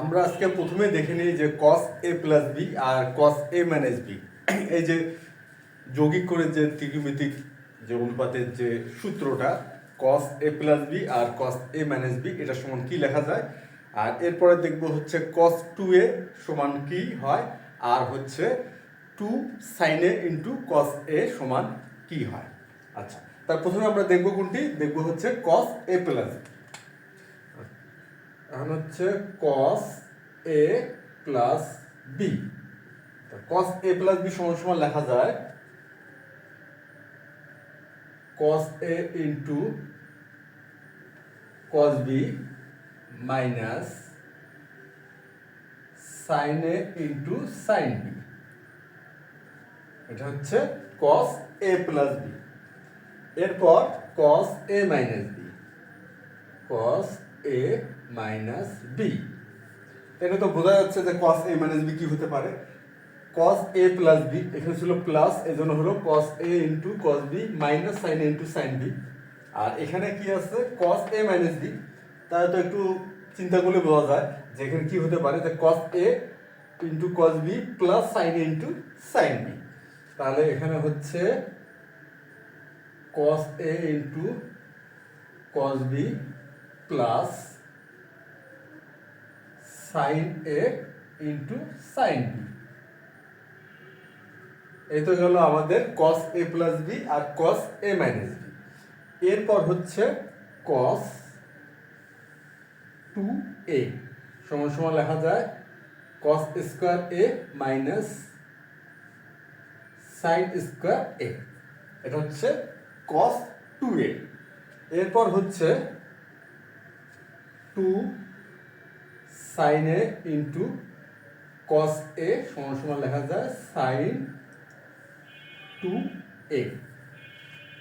আমরা আজকে প্রথমে দেখে নিই যে কস এ প্লাস বি আর কস এ মাইনাস বি এই যে যৌগিক করে যে ত্রিকোণমিতিক যে অনুপাতের যে সূত্রটা কস এ প্লাস বি আর কস এ মাইনাস বি এটা সমান কি লেখা যায়? আর এরপরে দেখব হচ্ছে কস টু এ সমান কি হয়? আর হচ্ছে two sin A into cos A সমান কি হয়? আচ্ছা তার প্রথমে আমরা দেখব কোনটি? দেখব হচ্ছে কস এ প্লাস বি এখন হচ্ছে cos A plus B cos A plus B সমান সমান লেখা যায় cos A into cos B minus sin A into sin B এটা হচ্ছে কস এ প্লাস বি এরপর cos A minus B cos A minus B এটা তো বোঝা যাচ্ছে যে কস এ মাইনাস বি কি হতে পারে। কস এ প্লাস বি এখানে ছিল প্লাস এই জন্য হলো cos A into cos B minus sin A into sin B আর এখানে কি আছে? কস এ মাইনাস বি তাহলে তো একটু চিন্তা করলে বোঝা যায় যে এখানে কি হতে পারে? যে cos A into cos B plus sin A into sin B তাহলে এখানে হচ্ছে cos A into cos B plus sin A into sin B. এই তো গেল আমাদের cos A plus B R cos A minus B. এরপর হচ্ছে cos 2A সমান সমান লেখা যায় cos square A minus sin square A. এটা হচ্ছে cos 2a এরপর হচ্ছে 2 sin a into cos a সমান সমান লেখা যায় sin 2a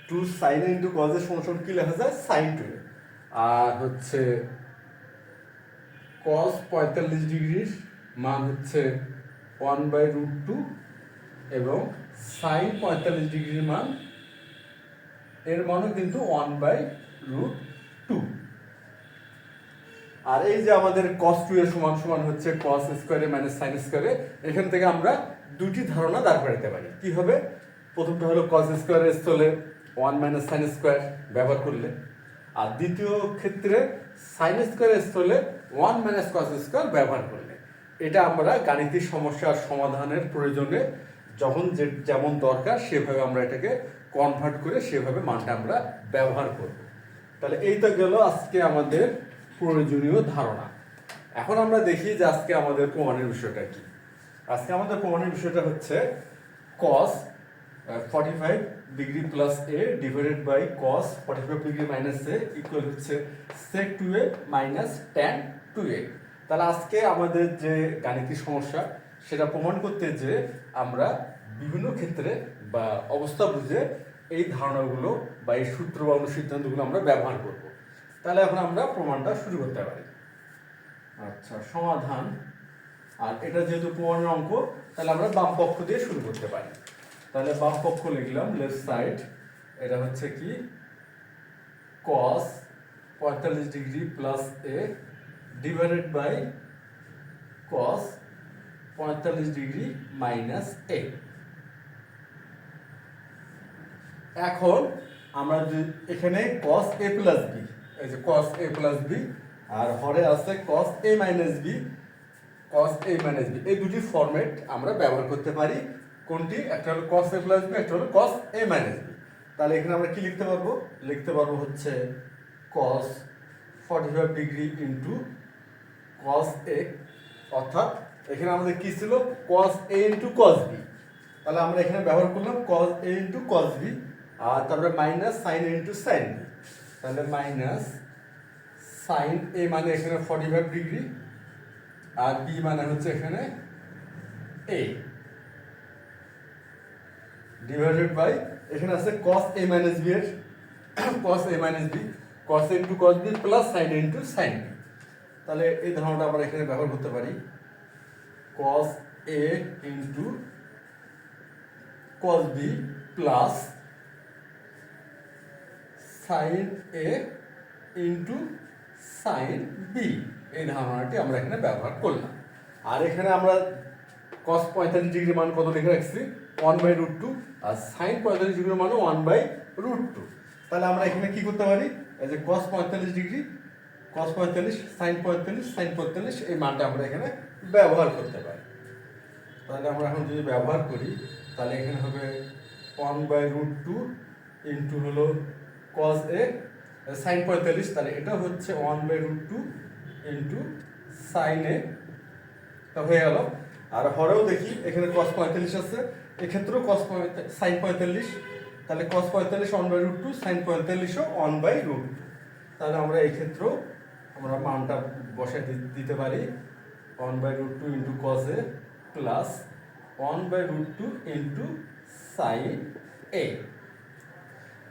2 sin a into cos a সমান সমান কি লেখা যায়? sin 2a আর হচ্ছে cos 45 ডিগ্রির মান হচ্ছে 1 বাই রুট টু এবং sin 45 ডিগ্রির মান, এর মানও কিন্তু ওয়ান বাই রুট টু আর এই যে আমাদের কস টু এর সমান সমান হচ্ছে কস স্কোয়ারে মাইনাস সাইন স্কোয়ারে এখান থেকে আমরা দুটি ধারণা দাঁড় করাতে পারি। কি হবে? প্রথমটা হলো কস স্কোয়ারের স্থলে ওয়ান মাইনাস সাইন স্কোয়ার ব্যবহার করলে। আর দ্বিতীয় ক্ষেত্রে সাইন স্কোয়ারের স্থলে ওয়ান মাইনাস কস স্কোয়ার ব্যবহার করলে। এটা আমরা গাণিতিক সমস্যার সমাধানের প্রয়োজনে যখন যে, যেমন দরকার সেভাবে আমরা এটাকে কনভার্ট করে সেভাবে মানটা আমরা ব্যবহার করব। তাহলে এই তো গেল আজকে আমাদের প্রয়োজনীয় ধারণা। এখন আমরা দেখি যে আজকে আমাদের প্রমাণের বিষয়টা কি। আজকে আমাদের প্রমাণের বিষয়টা হচ্ছে cos forty five degree plus A divided by cos forty five degree minus A equal হচ্ছে sec two A minus tan two A তাহলে আজকে আমাদের যে গাণিতিক সমস্যা, সেটা প্রমাণ করতে যে আমরা বিভিন্ন ক্ষেত্রে বা অবস্থা বুঝে এই ধারণাগুলো বা এই সূত্র বা অনুসিদ্ধান্তগুলো আমরা ব্যবহার করব। তাহলে এখন আমরা প্রমাণটা শুরু করতে পারি। আচ্ছা সমাধান। আর এটা যেহেতু প্রমাণের অঙ্ক, তাহলে আমরা বাম পক্ষ দিয়ে শুরু করতে পারি। তাহলে বাম পক্ষ লিখলাম লেফট সাইড এটা হচ্ছে কি? cos পঁয়তাল্লিশ degree plus A divided by cos পঁয়তাল্লিশ ডিগ্রি মাইনাস এ এখন আমরা এখানে cos a প্লাস বি এই যে cos a প্লাস বি আর হরে আছে cos a minus B cos a minus B এই দুটি ফরম্যাট আমরা ব্যবহার করতে পারি। কোনটি? একটা হলো cos a প্লাস বি একটা হলো cos a মাইনাস বি তাহলে এখানে আমরা কি লিখতে পারব? লিখতে পারব হচ্ছে cos 45 degree into cos a অর্থাৎ এখানে আমাদের কি ছিল? cos a into cos b তাহলে আমরা এখানে ব্যবহার করলাম cos a into cos b আর তারপরে minus sin a into sin b তাহলে মাইনাস সাইন এ মানে এখানে 45 ডিগ্রি আর বি মানে হচ্ছে এখানে এ ডিভাইডেড বাই এখানে আছে cos a মাইনাস বি এর, cos a minus B cos a into cos B plus sin into sin b তাহলে এই ধারণাটা আমরা এখানে ব্যবহার করতে পারি। cos a into cos B plus sin a into sin B এই ধারণাটি আমরা এখানে ব্যবহার করলাম। আর এখানে আমরা কস পঁয়তাল্লিশ ডিগ্রি মান কত লিখে রাখছি? ওয়ান বাই রুট টু আর সাইন পঁয়তাল্লিশ ডিগ্রি মানে ওয়ান বাই রুট টু তাহলে আমরা এখানে কি করতে পারি? এই যে কস পঁয়তাল্লিশ ডিগ্রি কস পঁয়তাল্লিশ সাইন পঁয়তাল্লিশ সাইন পঁয়তাল্লিশ, এই মানটা আমরা এখানে ব্যবহার করতে পারি। তাহলে আমরা এখন যদি ব্যবহার করি, তাহলে এখানে হবে one by root two into হলো কস এ সাইন পঁয়তাল্লিশ, তাহলে এটা হচ্ছে one by root two into sin A তা হয়ে গেল। আর হরেও দেখি, এখানে কস পঁয়তাল্লিশ আছে। এক্ষেত্রেও কস সাইন পঁয়তাল্লিশ। তাহলে কস পঁয়তাল্লিশ one by root two sin পঁয়তাল্লিশও one by root তাহলে আমরা এই ক্ষেত্রেও আমরা মানটা বসায় দি- দিতে পারি। One by root two into cos A plus one by root two into sin A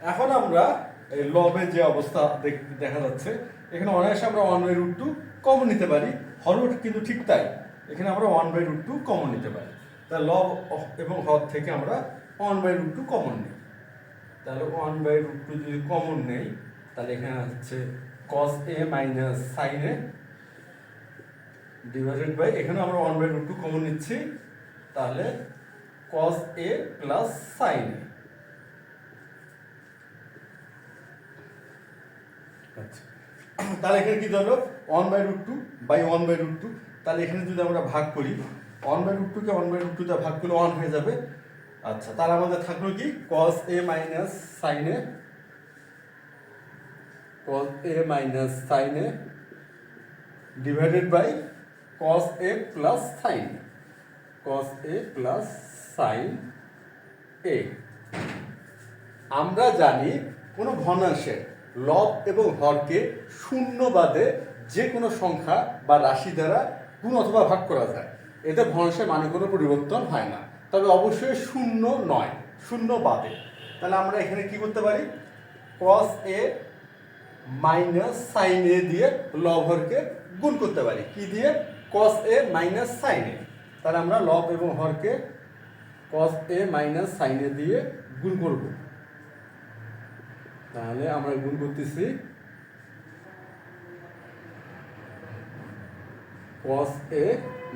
এখন আমরা এই লবের যে অবস্থা দেখ- যাচ্ছে, এখানে অনায়াসে আমরা one by root two common নিতে পারি। হরুট কিন্তু ঠিক তাই। এখানে আমরা one by root two common নিতে পারি। তাহলে লব এবং হর থেকে আমরা one by root two common নিই। তাহলে ওয়ান বাই রুট টু যদি কমন নেই, তাহলে এখানে হচ্ছে cos A minus sin A divided by এখানে আমরা one by root two common নিচ্ছি। তাহলে কস এ প্লাস সাইন এ আচ্ছা তাহলে এখানে কি ধরো one by root two by one by root two তাহলে এখানে যদি আমরা ভাগ করি ওয়ান বাই রুট টুকে ওয়ান বাই রুট টুতে ভাগ করলে ওয়ান হয়ে যাবে। আচ্ছা তাহলে আমাদের থাকল কি? Cos A minus sin cos A minus sin divided by cos A plus sin cos A plus sin A আমরা জানি কোনো ভগ্নাংশের লব এবং হরকে শূন্য বাদে যে কোনো সংখ্যা বা রাশি দ্বারা গুণ অথবা ভাগ করা যায়। এতে ভগ্নাংশের মানে কোনো পরিবর্তন হয় না। তবে অবশ্যই শূন্য নয়, শূন্য বাদে। তাহলে আমরা এখানে কি করতে পারি? Cos A minus sin A দিয়ে লব হরকে গুণ করতে পারি। কি দিয়ে? কস এ মাইনাস সাইন এ তাহলে আমরা লব এবং হরকে কস এ মাইনাস সাইন এ দিয়ে গুণ করব। তাহলে আমরা গুণ করতেছি কস এ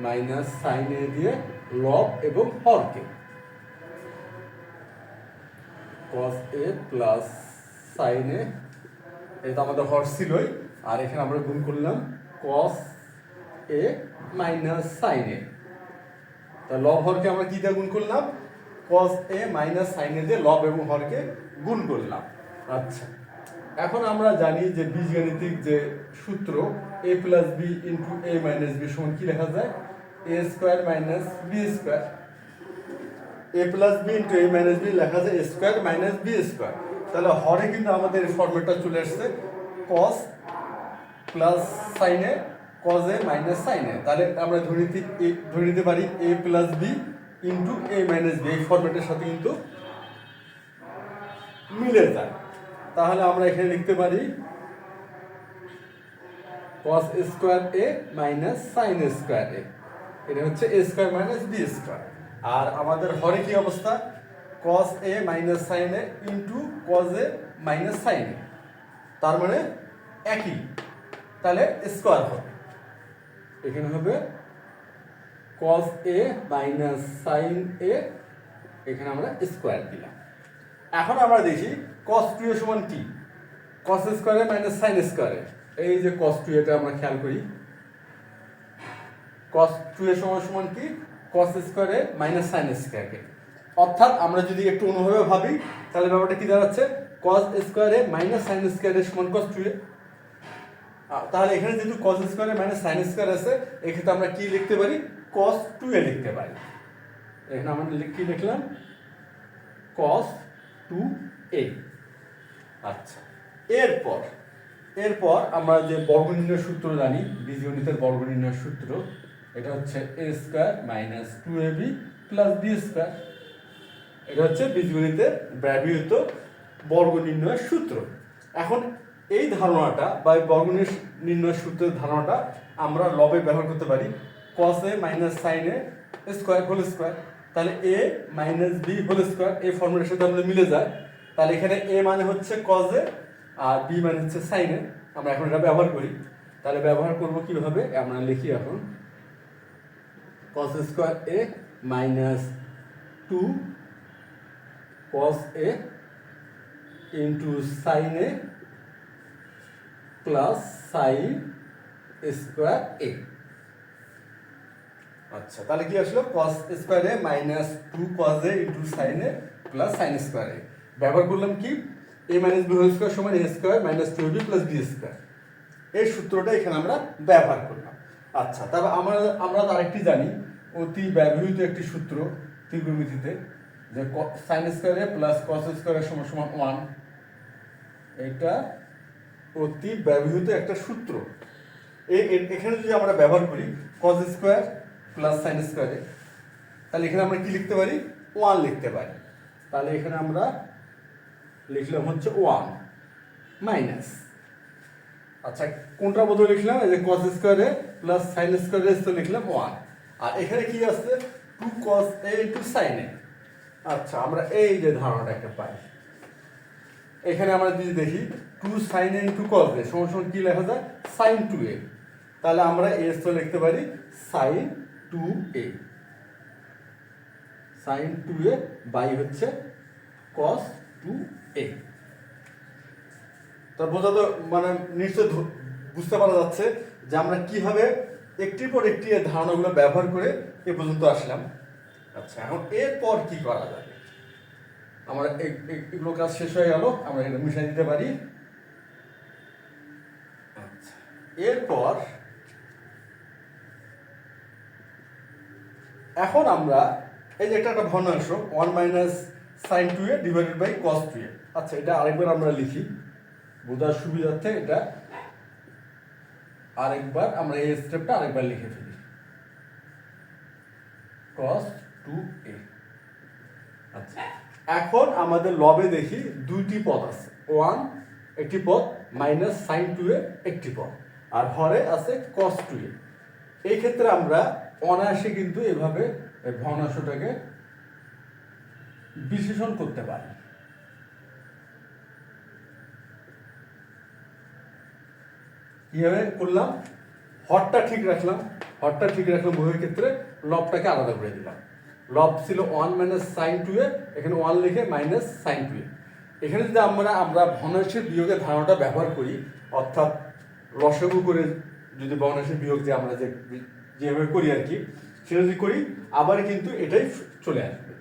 মাইনাস সাইন এ দিয়ে লব এবং হরকে। কস এ প্লাস সাইন এ এটা আমাদের হর ছিলই, আর এখানে আমরা গুণ করলাম কস এ মাইনাস সাইন এ তা লব হরকে আমরা কি দিয়ে গুণ করলাম? কস এ মাইনাস সাইন এ দিয়ে লব এবং হরকে গুণ করলাম। আচ্ছা। এখন আমরা জানি যে বীজগণিতিক যে সূত্র A plus B into A minus B সমান কি লেখা যায়? A square minus B square A plus B into A minus B লেখা যায় A square minus B square তাহলে হরে কিন্তু আমাদের ফর্মেটটা চলে আসছে কস প্লাস সাইনে কজ এ মাইনাস সাইনে তাহলে আমরা ধরে নিতে ধরে নিতে পারি A plus B into A minus B এই ফর্মেটের সাথে কিন্তু মিলে যায়। তাহলে আমরা এখানে লিখতে পারি cos square A minus sin square A এটা হচ্ছে A square minus B square আর আমাদের হরে কি অবস্থা? cos A minus sin A into cos A minus sin A তার মানে একই। তাহলে স্কোয়ার হবে। এখানে হবে cos A minus sin A এখানে আমরা স্কোয়ার দিলাম। এখন আমরা দেখি cos 2 এর সমান কি cos স্কোয়ারে মাইনাস সাইন স্কোয়ারে এই যে cos 2 এটা আমরা খেয়াল করি। cos 2 এর সমান সমান কি? cos স্কোয়ারে মাইনাস সাইন স্কোয়ারে অর্থাৎ আমরা যদি একটু অন্যভাবে ভাবি, তাহলে ব্যাপারটা কি দাঁড়াচ্ছে? cos স্কোয়ারে মাইনাস সাইন স্কোয়ারে সমান cos 2 এ। তাহলে এখানে যেহেতু cos স্কোয়ারে মাইনাস সাইন স্কোয়ার আছে, এক্ষেত্রে আমরা কি লিখতে পারি? cos 2 এ লিখতে পারি। এখানে আমরা কি লিখলাম? cos 2a আচ্ছা। এরপর এরপর আমরা যে বর্গ নির্ণয় সূত্র জানি, বীজগণিতের বর্গ নির্ণয় সূত্র, এটা হচ্ছে a square minus two A B plus B square এটা হচ্ছে বীজগণিতের ব্যবহৃত বর্গ নির্ণয়ের সূত্র। এখন এই ধারণাটা বা বর্গ নির্ণয় সূত্রের ধারণাটা আমরা লবে ব্যবহার করতে পারি cos a minus sin A square whole square তাহলে a minus B whole square এই ফর্মুলার সাথে আমাদের মিলে যায়। তাহলে এখানে এ মানে হচ্ছে কজে আর বি মানে হচ্ছে সাইন আমরা এখন এটা ব্যবহার করি। তাহলে ব্যবহার করব কীভাবে? আমরা লিখি এখন cos square A minus two cos A into sin A plus sin square A আচ্ছা তাহলে কি আসলো? cos square A minus two cos A into sin A plus sin square A ব্যবহার করলাম কি? A minus B whole square সমান A square minus two B plus B square এই সূত্রটা এখানে আমরা ব্যবহার করলাম। আচ্ছা তবে আমরা আমরা আরেকটি জানি, অতি ব্যবহৃত একটি সূত্র ত্রিকোণমিতিতে যে সাইন স্কোয়ার প্লাস কস স্কোয়ারের সমান সমান ওয়ান এটা অতি ব্যবহৃত একটা সূত্র। এখানে যদি আমরা ব্যবহার করি কস স্কোয়ার প্লাস সাইন স্কোয়ারে তাহলে এখানে আমরা কি লিখতে পারি? ওয়ান লিখতে পারি। তাহলে এখানে আমরা লিখলাম হচ্ছে ওয়ান মাইনাস আচ্ছা কোনটা বদলে লিখলাম? এই যে কস স্কোয়ারে প্লাস সাইন স্কোয়ারে তো লিখলাম ওয়ান আর এখানে কি আছে two cos A into sin A আচ্ছা আমরা এই যে ধারণাটা একটা পাই। এখানে আমরা যদি দেখি two sin A into cos A সমান সমান কি লেখা যায়? সাইন টু এ তাহলে আমরা এস তো লিখতে পারি sin two A sin two A by হচ্ছে কস টু এ। তা বোঝা তো মানে নিশ্চয় বুঝতে পারা যাচ্ছে যে আমরা কীভাবে একটির পর একটি এই ধারণাগুলো ব্যবহার করে এ পর্যন্ত আসলাম। আচ্ছা এখন এরপর কি করা যাবে? আমরা এগুলো কাজ শেষ হয়ে গেল, আমরা এটা মিশাই দিতে পারি। আচ্ছা এরপর এখন আমরা, এই যে একটা একটা ভগ্নাংশ one minus sin two A divided by cos two A আচ্ছা এটা আরেকবার আমরা লিখি। বোঝার সুবিধার্থে এটা আরেকবার আমরা এই স্টেপটা আরেকবার লিখে ফেলি। cos 2a আচ্ছা এখন আমাদের লবে দেখি দুইটি পদ আছে। ওয়ান একটি পদ মাইনাস সাইন টু এ একটি পদ। আর হরে আছে cos 2a এই ক্ষেত্রে আমরা অনায়াসে কিন্তু এভাবে ভগ্নাংশটাকে বিশ্লেষণ করতে পারি। কীভাবে করলাম? হটটা ঠিক রাখলাম। হটটা ঠিক রাখলাম বইয়ের ক্ষেত্রে, লবটাকে আলাদা করে দিলাম। লব ছিল one minus sin two A এখানে ওয়ান লিখে মাইনাস সাইন টু এ এখানে যদি আমরা আমরা ভগ্নাংশের বিয়োগের ধারণাটা ব্যবহার করি, অর্থাৎ লসগু করে যদি ভগ্নাংশের বিয়োগ যে আমরা যে, যেভাবে করি আর কি, সেটা যদি করি, আবার কিন্তু এটাই চলে আসবে।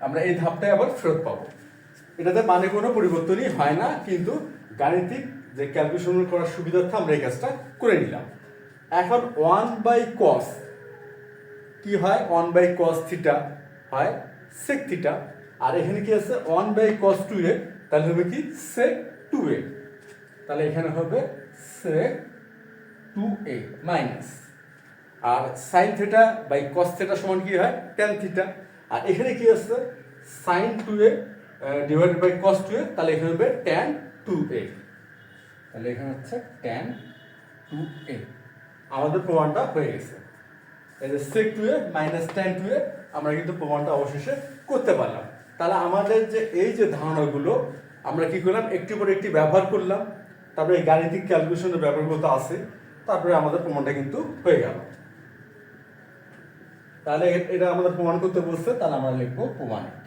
আমরা এই ধাপটাই আবার ফেরত পাবো। এটাতে মানে কোনো পরিবর্তনই হয় না, কিন্তু গাণিতিক যে ক্যালকুলেশন করার সুবিধার্থে আমরা এই কাজটা করে নিলাম। এখন ওয়ান বাই কস কি হয়? ওয়ান বাই কস থিটা হয় সেক থিটা আর এখানে কি আছে? One by cos two A তাহলে হবে কি? সেক টু এ তাহলে এখানে হবে sec two A minus R sin theta by cos theta সমান কি হয়? ট্যান থিটা আর এখানে কি আছে? Sin two A divided by cos two A তাহলে এখানে হবে ট্যান টু এ তাহলে এখানে হচ্ছে ট্যান টু এ আমাদের প্রমাণটা হয়ে গেছে। এই যে sec two A minus tan two A আমরা কিন্তু প্রমাণটা অবশেষে করতে পারলাম। তাহলে আমাদের যে এই যে ধারণাগুলো, আমরা কি করলাম? একটি পর একটি ব্যবহার করলাম। তারপরে এই গাণিতিক ক্যালকুলেশনের ব্যাপারগুলো তো আছে। তারপরে আমাদের প্রমাণটা কিন্তু হয়ে গেল। তাহলে এটা আমাদের প্রমাণ করতে বলছে, তাহলে আমরা লিখব প্রমাণিত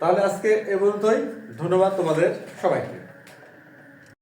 তাহলে আজকে এ পর্যন্তই। ধন্যবাদ তোমাদের সবাইকে।